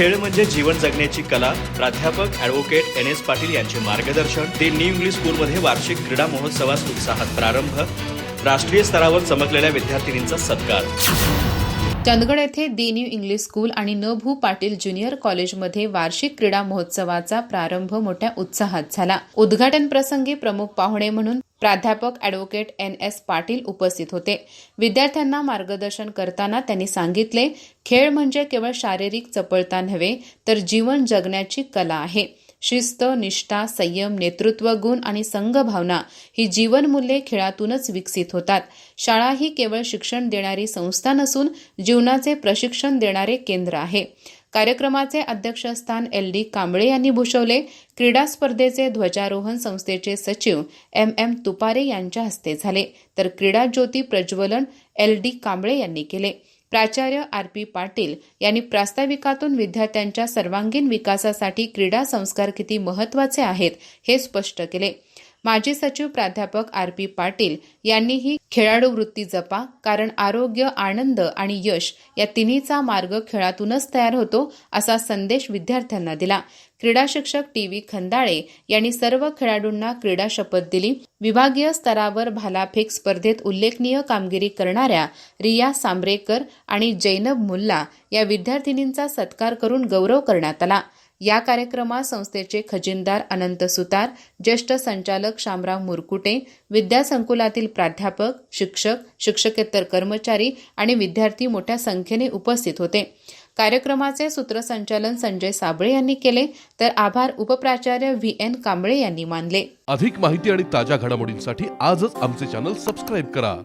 खेळ म्हणजे जीवन जगण्याची कला प्राध्यापक ॲडव्होकेट एन एस पाटील यांचे मार्गदर्शन. ते न्यू इंग्लिश स्कूलमध्ये वार्षिक क्रीडा महोत्सवास उत्साहात प्रारंभ. राष्ट्रीय स्तरावर चमकलेल्या विद्यार्थिनींचा सत्कार. चंदगड येथे दी न्यू इंग्लिश स्कूल आणि न भू पाटील ज्युनियर कॉलेजमध्ये वार्षिक क्रीडा महोत्सवाचा प्रारंभ मोठ्या उत्साहात झाला. उद्घाटन प्रसंगी प्रमुख पाहुणे म्हणून प्राध्यापक ॲडव्होकेट एन एस पाटील उपस्थित होते. विद्यार्थ्यांना मार्गदर्शन करताना त्यांनी सांगितले खेळ म्हणजे केवळ शारीरिक चपळता नव्हे तर जीवन जगण्याची कला आहे. शिस्त निष्ठा संयम नेतृत्व गुण आणि संघभावना ही जीवनमूल्ये खेळातूनच विकसित होतात. शाळा ही केवळ शिक्षण देणारी संस्था नसून जीवनाचे प्रशिक्षण देणारे केंद्र आहे. कार्यक्रमाचे अध्यक्षस्थान एल डी कांबळे यांनी भूषवले. क्रीडा स्पर्धेचे ध्वजारोहण संस्थेचे सचिव एम एम तुपारे यांच्या हस्ते झाले. तर क्रीडा ज्योती प्रज्वलन एल डी कांबळे यांनी केले. प्राचार्य आर पी पाटील यांनी प्रास्ताविकातून विद्यार्थ्यांच्या सर्वांगीण विकासासाठी क्रीडा संस्कार किती महत्त्वाचे आहेत हे स्पष्ट केले. माजी सचिव प्राध्यापक आर पी पाटील यांनीही खेळाडू वृत्ती जपा कारण आरोग्य आनंद आणि यश या तिन्हीचा मार्ग खेळातूनच तयार होतो असा संदेश विद्यार्थ्यांना दिला. क्रीडा शिक्षक टी व्ही खंदाळे यांनी सर्व खेळाडूंना क्रीडा शपथ दिली. विभागीय स्तरावर भालाफेक स्पर्धेत उल्लेखनीय कामगिरी करणाऱ्या रिया सांबरेकर आणि जैनब मुल्ला या विद्यार्थिनींचा सत्कार करून गौरव करण्यात आला. या कार्यक्रमात संस्थेचे खजिनदार अनंत सुतार ज्येष्ठ संचालक शामराव मुरकुटे विद्यासंकुलातील प्राध्यापक शिक्षक शिक्षकेतर कर्मचारी आणि विद्यार्थी मोठ्या संख्येने उपस्थित होते. कार्यक्रमाचे सूत्रसंचालन संजय साबळे यांनी केले तर आभार उपप्राचार्य व्ही एन कांबळे यांनी मानले. अधिक माहिती आणि ताज्या घडामोडींसाठी आजच आमचे चॅनल सबस्क्राईब करा.